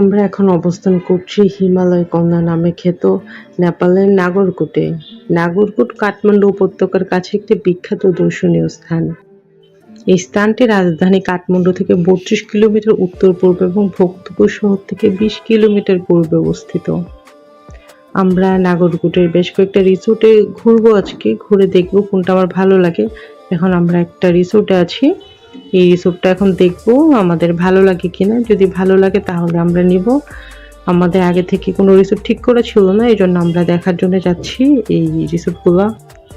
আমরা এখন অবস্থান করছি হিমালয় কন্যা নামে খ্যাত নেপালের নাগরকোটে। নাগরকোট কাঠমান্ডু উপত্যকার কাছে একটি বিখ্যাত দর্শনীয় স্থান। এই স্থানটি রাজধানী কাঠমান্ডু থেকে বত্রিশ কিলোমিটার উত্তর পূর্বে এবং ভক্তপুর শহর থেকে বিশ কিলোমিটার পূর্বে অবস্থিত। আমরা নাগরকোটের বেশ কয়েকটা রিসোর্টে ঘুরবো আজকে, ঘুরে দেখব কোনটা আমার ভালো লাগে। এখন আমরা একটা রিসোর্টে আছি। এই রিসোর্টটা এখন দেখব আমাদের ভালো লাগে কিনা। যদি ভালো লাগে তাহলে আমরা নিব। আমাদের আগে থেকে কোনো রিসোর্ট ঠিক করা ছিল না, এই জন্য আমরা দেখার জন্য যাচ্ছি এই রিসোর্টগুলো।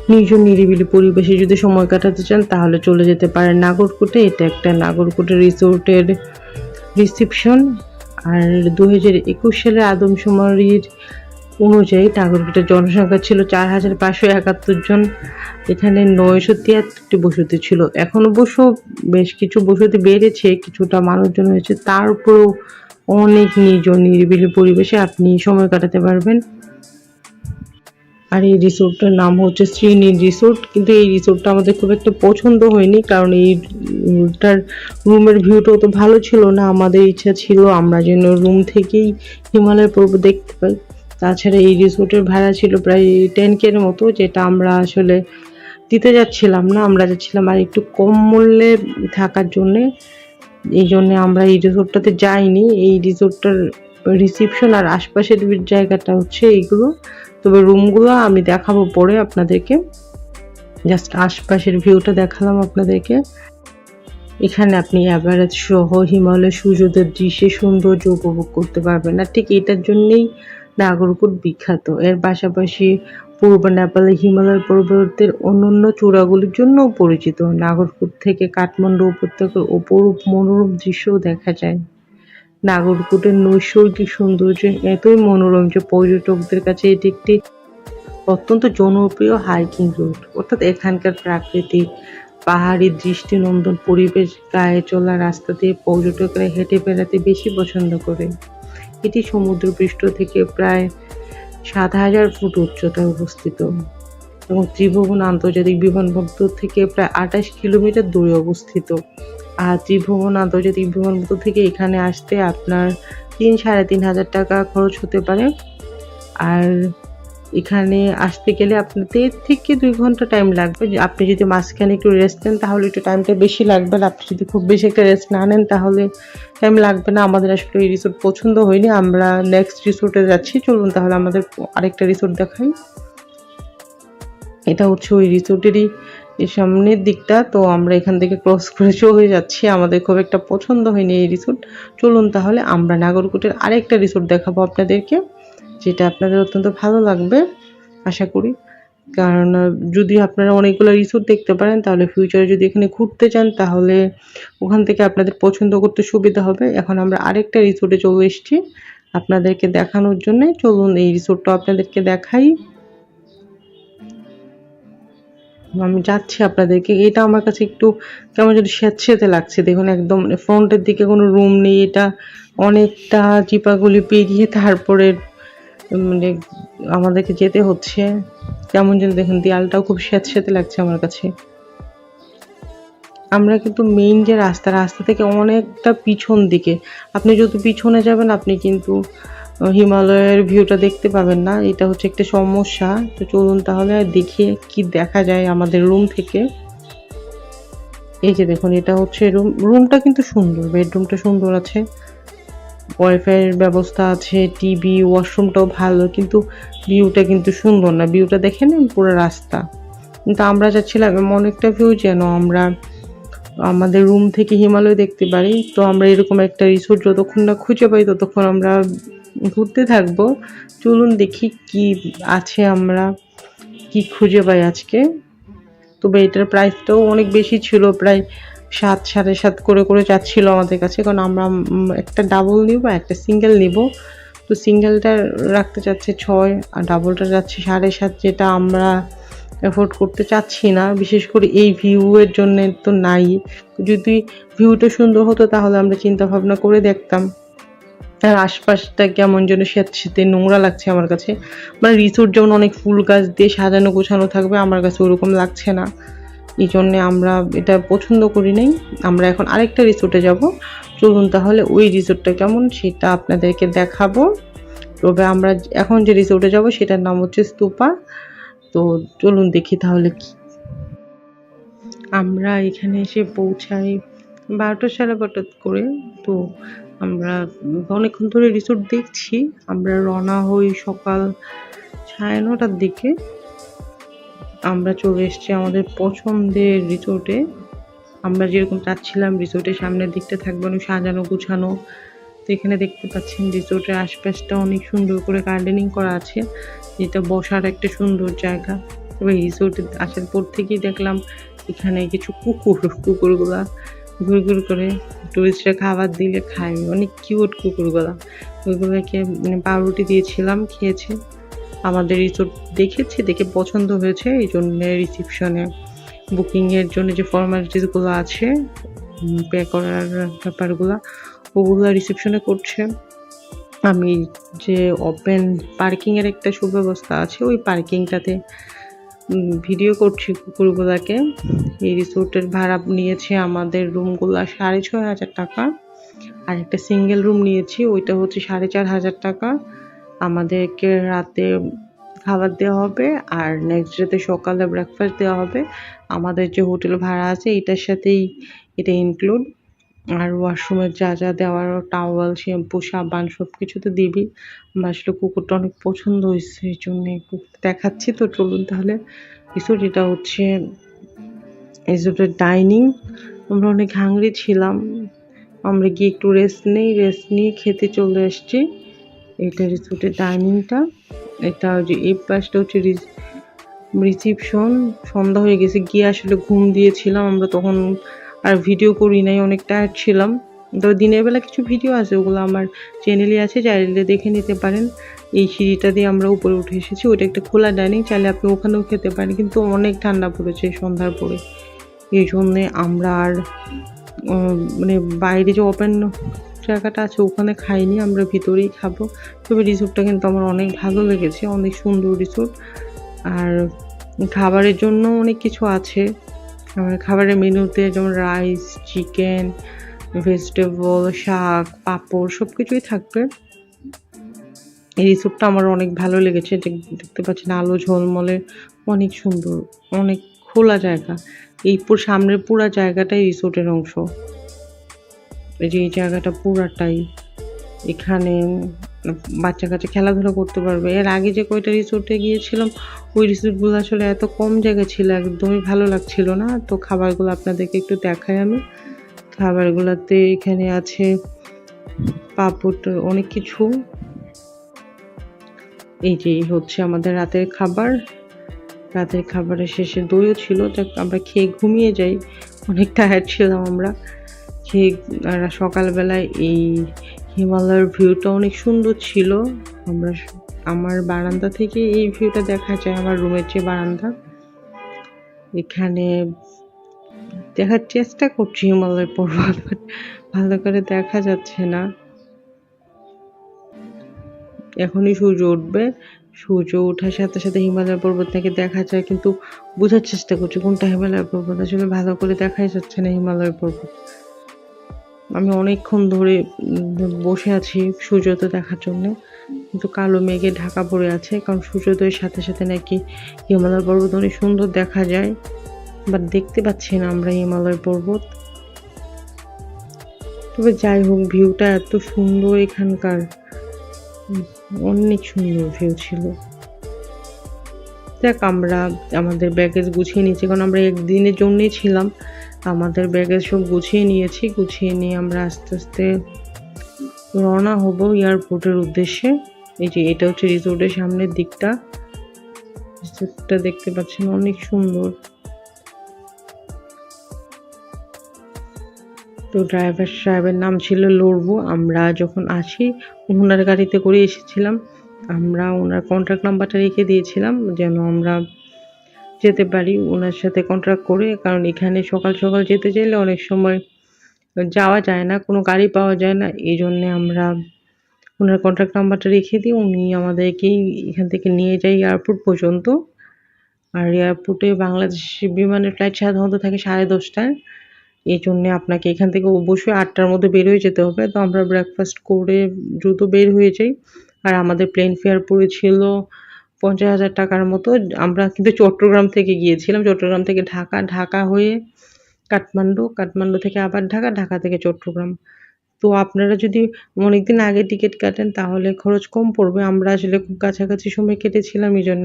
নির্জন নিরিবিলি পরিবেশে যদি সময় কাটাতে চান তাহলে চলে যেতে পারেন নাগরকোটে। এটা একটা নাগরকোটে রিসোর্টের রিসিপশন। আর দু হাজার একুশ সালের আদমশুমারির অনুযায়ী নাগরকোটের জনসংখ্যা ছিল চার হাজার পাঁচশো একাত্তর জন। এখানে নয়শো তিয়াত্তরটি বসতি ছিল। এখন অবশ্য বেশ কিছু বসতি বেড়েছে, কিছুটা মানুষজন হয়েছে তারপরেও অনেক নির্জন, নিরিবিলি পরিবেশে আপনি সময় কাটাতে পারবেন। আর এই রিসোর্টটার নাম হচ্ছে শ্রীনি রিসোর্ট। কিন্তু এই রিসোর্টটা আমাদের খুব একটা পছন্দ হয়নি, কারণ এইটার রুমের ভিউটা তো ভালো ছিল না। আমাদের ইচ্ছা ছিল আমরা যেন রুম থেকেই হিমালয় পর্বত দেখতে পাই। তাছাড়া এই রিসোর্টের ভাড়া ছিল প্রায় টেন কের মতো, যেটা আমরা আসলে দিতে যাচ্ছিলাম না, আমরা যাচ্ছিলাম আর একটু কম মূল্যে থাকার জন্যে। এই জন্যে আমরা এই রিসোর্টটাতে যাইনি, এই রিসোর্টটার রিসিপশন আর আশপাশের জায়গাটা হচ্ছে এইগুলো। তবে রুমগুলো আমি দেখাবো পরে আপনাদেরকে। জাস্ট আশপাশের ভিউটা দেখালাম আপনাদেরকে। এখানে আপনি অ্যাভারেজ সহ হিমালয় সূর্যোদয়ের দৃশ্যে সৌন্দর্য উপভোগ করতে পারবেন। আর ঠিক এটার জন্যেই নাগরকোট বিখ্যাত। এর পাশাপাশি পূর্ব নেপালে, হিমালয় পর্বতের অন্যান্য চূড়াগুলির জন্যও পরিচিত। নাগরকোট থেকে কাঠমান্ডু উপত্যকার অপরূপ মনোরম দৃশ্যও দেখা যায়। নাগরকোটের নৈসর্গিক সৌন্দর্য এতই মনোরম যে পর্যটকদের কাছে এটি একটি অত্যন্ত জনপ্রিয় হাইকিং রুট অর্থাৎ এখানকার প্রাকৃতিক পাহাড়ি দৃষ্টিনন্দন পরিবেশ, গায়ে চলা রাস্তা দিয়ে পর্যটকরা হেঁটে বেড়াতে বেশি পছন্দ করে। এটি সমুদ্রপৃষ্ঠ থেকে প্রায় সাত হাজার ফুট উচ্চতায় অবস্থিত এবং ত্রিভুবন আন্তর্জাতিক বিমানবন্দর থেকে প্রায় আঠাশ কিলোমিটার দূরে অবস্থিত। আর ত্রিভুবন আন্তর্জাতিক বিমানবন্দর থেকে এখানে আসতে আপনার তিন সাড়ে তিন হাজার টাকা খরচ হতে পারে। আর এখানে আসতে গেলে আপনার দেড় থেকে দুই ঘণ্টা টাইম লাগবে। আপনি যদি মাঝখানে একটু রেস্ট নেন, তাহলে একটু টাইমটা বেশি লাগবে আর আপনি যদি খুব বেশি একটা রেস্ট না নেন, তাহলে টাইম লাগবে না। আমাদের আসলে এই রিসোর্ট পছন্দ হয়নি। আমরা নেক্সট রিসোর্টে যাচ্ছি। চলুন তাহলে আমাদের আরেকটা রিসোর্ট দেখাই। এটা হচ্ছে ওই রিসোর্টেরই সামনের দিকটা। তো আমরা এখান থেকে ক্রস করে চলে যাচ্ছি। আমাদের খুব একটা পছন্দ হয়নি এই রিসোর্ট চলুন তাহলে আমরা নাগরকোটের আরেকটা রিসোর্ট দেখাবো আপনাদেরকে। যেটা আপনাদের অত্যন্ত ভালো লাগবে, আশা করি। কারণ যদি আপনারা অনেকগুলো রিসোর্ট দেখতে পারেন, তাহলে ফিউচারে যদি এখানে ঘুরতে চান, তাহলে ওখান থেকে আপনাদের পছন্দ করতে সুবিধা হবে। এখন আমরা আরেকটা রিসোর্টে চলে এসেছি। আপনাদেরকে দেখানোর জন্য চলুন এই রিসোর্টটা আপনাদেরকে দেখাই। আমি যাচ্ছি আপনাদেরকে। এটা আমার কাছে একটু কেমন যেন স্যাঁতস্যাঁতে লাগছে। দেখুন, একদম ফ্রন্টের দিকে কোনো রুম নেই। এটা অনেকটা চিপাগুলি পেরিয়ে তারপরে মানে আমাদেরকে যেতে হচ্ছে। কেমন যেন দেখুন, দেয়ালটাও খুব স্যাঁতস্যাঁতে লাগছে আমার কাছে। আমরা কিন্তু মেইন যে রাস্তা রাস্তা থেকে অনেকটা পিছন দিকে। আপনি যত পিছনে যাবেন, আপনি কিন্তু হিমালয়ের ভিউটা দেখতে পাবেন না। এটা হচ্ছে একটা সমস্যা। তো চলুন তাহলে দেখি কি দেখা যায় আমাদের রুম থেকে। এই যে দেখুন, এটা হচ্ছে রুম রুমটা কিন্তু সুন্দর বেডরুমটা সুন্দর আছে। ওয়াইফাইয়ের ব্যবস্থা আছে, টিভি, ওয়াশরুমটাও ভালো, কিন্তু ভিউটা কিন্তু সুন্দর না। ভিউটা দেখে নেন পুরো রাস্তা। কিন্তু আমরা যাচ্ছিলাম, এমন একটা ভিউ যেন আমরা আমাদের রুম থেকে হিমালয় দেখতে পারি। তো আমরা এরকম একটা রিসোর্ট যতক্ষণ না খুঁজে পাই, ততক্ষণ আমরা ঘুরতে থাকব। চলুন দেখি কি আছে আমরা, কি খুঁজে পাই আজকে। তবে এটার প্রাইসটাও অনেক বেশি ছিল, প্রায় সাত, সাড়ে সাত করে করে যাচ্ছিল আমাদের কাছে। কারণ আমরা একটা ডাবল নিব, একটা সিঙ্গেল নিব। তো সিঙ্গেলটা রাখতে চাচ্ছে ছয়, আর ডাবলটা যাচ্ছে সাড়ে সাত, যেটা আমরা অ্যাফোর্ড করতে চাচ্ছি না। বিশেষ করে এই ভিউয়ের জন্য তো নাই। যদি ভিউটা সুন্দর হতো, তাহলে আমরা চিন্তা ভাবনা করে দেখতাম। আর আশপাশটা কেমন যেন স্যাঁতস্যাঁতে নোংরা লাগছে আমার কাছে। মানে রিসোর্ট যেমন অনেক ফুল গাছ দিয়ে সাজানো গোছানো থাকবে, আমার কাছে ওরকম লাগছে না। এই জন্যে আমরা এটা পছন্দ করি নাই। আমরা এখন আরেকটা রিসোর্টে যাব। চলুন তাহলে ওই রিসোর্টটা কেমন সেটা আপনাদেরকে দেখাবো। তবে আমরা এখন যে রিসোর্টে যাব সেটার নাম হচ্ছে স্তূপা। তো চলুন দেখি তাহলে কি। আমরা এখানে এসে পৌঁছাই বারোটা সাড়ে বারোটা করে। তো আমরা অনেকক্ষণ ধরে রিসোর্ট দেখছি। আমরা রওনা হই সকাল সাড়ে নটার দিকে। আমরা চলে এসেছি আমাদের পছন্দের রিসোর্টে আমরা যেরকম চাচ্ছিলাম রিসোর্টের সামনের দিকটা থাকবে অনেক সাজানো গুছানো। তো এখানে দেখতে পাচ্ছেন রিসোর্টের আশপাশটা অনেক সুন্দর করে গার্ডেনিং করা আছে, যেটা বসার একটা সুন্দর জায়গা। তবে রিসোর্টে আসার পর থেকেই দেখলাম এখানে কিছু কুকুর, কুকুরগুলা ঘুরে ঘুরে করে টুরিস্টরা খাবার দিলে খায়। অনেক কিউট কুকুরগুলা। ওইগুলোকে মানে পাউরুটি দিয়েছিলাম, খেয়েছে। আমাদের রিসোর্ট দেখেছি, দেখে পছন্দ হয়েছে, এই জন্য রিসিপশনে বুকিংয়ের জন্য যে ফর্মালিটিসগুলো আছে পে করার ব্যাপারগুলো, ওগুলো রিসিপশনে করছে। আমি যে ওপেন পার্কিংয়ের একটা সুব্যবস্থা আছে, ওই পার্কিংটাতে ভিডিও করছি কুকুরগুলাকে। এই রিসোর্টের ভাড়া নিয়েছে আমাদের রুমগুলো সাড়ে ছয় হাজার টাকা, আর একটা সিঙ্গেল রুম নিয়েছি, ওইটা হচ্ছে সাড়ে চার হাজার টাকা। আমাদেরকে রাতে খাবার দেওয়া হবে আর নেক্সট ডেতে সকালে ব্রেকফাস্ট দেওয়া হবে। আমাদের যে হোটেল ভাড়া আছে, এটার সাথেই এটা ইনক্লুড আর ওয়াশরুমের যা যা দেওয়ার টাওয়াল শ্যাম্পু সাবান সব কিছু তো দিবি। আমার আসলে কুকুরটা অনেক পছন্দ হয়েছে, এই জন্যে দেখাচ্ছি তো, চলুন তাহলে। রিসোর্ট এটা হচ্ছে রিসোর্টের ডাইনিং আমরা অনেক হাংরি ছিলাম। আমরা গিয়ে একটু রেস্ট নেই রেস্ট নিয়ে খেতে চলে এসছি এটা রিসোর্টের ডাইনিংটা এটা যে এই পাশটা হচ্ছে রিসিপশন সন্ধ্যা হয়ে গেছে, গিয়ে আসলে ঘুম দিয়েছিলাম। আমরা তখন আর ভিডিও করি নাই, অনেক টায়ার্ড ছিলাম। তবে দিনের বেলা কিছু ভিডিও আছে, ওগুলো আমার চ্যানেলে আছে, চাইলে দেখে নিতে পারেন। এই সিঁড়িটা দিয়ে আমরা উপরে উঠে এসেছি। ওইটা একটা খোলা ডাইনিং চাইলে আপনি ওখানেও খেতে পারেন। কিন্তু অনেক ঠান্ডা পড়েছে সন্ধ্যার পরে। এই জন্যে আমরা আর মানে বাইরে যে ওপেন জায়গাটা আছে, ওখানে খাইনি, আমরা ভিতরেই খাব। তবে রিসোর্টটা কিন্তু আমার অনেক ভালো লেগেছে, অনেক সুন্দর রিসোর্ট। আর খাবারের জন্য অনেক কিছু আছে। খাবারের মেনুতে যেমন রাইস, চিকেন, ভেজিটেবল, শাক, পাঁপড় সব কিছুই থাকবে। এই রিসোর্টটা আমার অনেক ভালো লেগেছে দেখতে পাচ্ছেন আলো ঝলমলে, অনেক সুন্দর, অনেক খোলা জায়গা। এই সামনের পুরা জায়গাটাই রিসোর্টের অংশ। এই যে এই জায়গাটা পুরাটাই। এখানে বাচ্চা কাচ্চা খেলাধুলা করতে পারবে। এর আগে যে কয়টা রিসোর্টে গিয়েছিলাম, ওই রিসোর্টগুলো আসলে এত কম জায়গা ছিল, একদমই ভালো লাগছিল না। তো খাবারগুলো আপনাদেরকে একটু দেখাই আমি। খাবারগুলোতে এখানে আছে পাপড়, অনেক কিছু। এই যে হচ্ছে আমাদের রাতের খাবার। রাতের খাবারের শেষে দইও ছিল আমরা খেয়ে ঘুমিয়ে যাই। অনেক টায়ার্ড ছিলাম আমরা। খেয়ে সকালবেলায় এই হিমালয়ের ভিউটা অনেক সুন্দর ছিল। আমরা আমার বারান্দা থেকে এই ভিউটা দেখা যায়, আমার রুমের যে বারান্দা। এখানে দেখার চেষ্টা করছি হিমালয় পর্বত ভালো করে দেখা যাচ্ছে না। এখনই সূর্য উঠবে। সূর্য ওঠার সাথে সাথে হিমালয় পর্বত থেকে দেখা যায়, কিন্তু বোঝার চেষ্টা করছি কোনটা হিমালয় পর্বত। আসলে ভালো করে দেখাই যাচ্ছে না হিমালয় পর্বত। আমি অনেকক্ষণ ধরে বসে আছি সূর্যোদয় দেখার জন্য। কিন্তু কালো মেঘে ঢাকা পড়ে আছে, কারণ সূর্যোদয়ের সাথে সাথে নাকি হিমালয় পর্বত অনেক সুন্দর দেখা যায়। বাট দেখতে পাচ্ছি না আমরা হিমালয় পর্বত। তবে যাই হোক, ভিউটা এত সুন্দর এখানকার। অনেক সুন্দর ভিউ ছিল। দেখ, আমরা আমাদের ব্যাগেজ গুছিয়ে নিয়েছি, কারণ আমরা একদিনের জন্যই ছিলাম। আমাদের ব্যাগে সব গুছিয়ে নিয়েছি, গুছিয়ে নিয়ে আমরা আস্তে আস্তে রওনা হব এয়ারপোর্টের উদ্দেশ্যে। এই যে এটা হচ্ছে রিসোর্টের সামনের দিকটা। রিসোর্টটা দেখতে পাচ্ছেন অনেক সুন্দর। তো ড্রাইভার সাহেবের নাম ছিল লড়বু। আমরা যখন আসি ওনার গাড়িতে করে এসেছিলাম। আমরা ওনার কন্ট্যাক্ট নাম্বারটা রেখে দিয়েছিলাম, যেন আমরা যেতে পারি ওনার সাথে কন্ট্রাক্ট করে, কারণ এখানে সকাল সকাল যেতে চাইলে অনেক সময় যাওয়া যায় না, কোনো গাড়ি পাওয়া যায় না। এই জন্যে আমরা ওনার কন্ট্যাক্ট নাম্বারটা রেখে দিই, উনি আমাদেরকেই এখান থেকে নিয়ে যায় এয়ারপোর্ট পর্যন্ত। আর এয়ারপোর্টে বাংলাদেশ বিমানের ফ্লাইট সাধারণত থাকে সাড়ে দশটায়। এই জন্যে আপনাকে এখান থেকে অবশ্যই আটটার মধ্যে বের হয়ে যেতে হবে। তো আমরা ব্রেকফাস্ট করে দ্রুত বের হয়ে যাই। আর আমাদের প্লেন ফেয়ার পড়েছিল পঞ্চাশ হাজার টাকার মতো। আমরা কিন্তু চট্টগ্রাম থেকে গিয়েছিলাম। চট্টগ্রাম থেকে ঢাকা ঢাকা হয়ে কাঠমান্ডু কাঠমান্ডু থেকে আবার ঢাকা ঢাকা থেকে চট্টগ্রাম। তো আপনারা যদি অনেকদিন আগে টিকিট কাটেন, তাহলে খরচ কম পড়বে। আমরা আসলে খুব কাছাকাছি সময় কেটেছিলাম, এই জন্য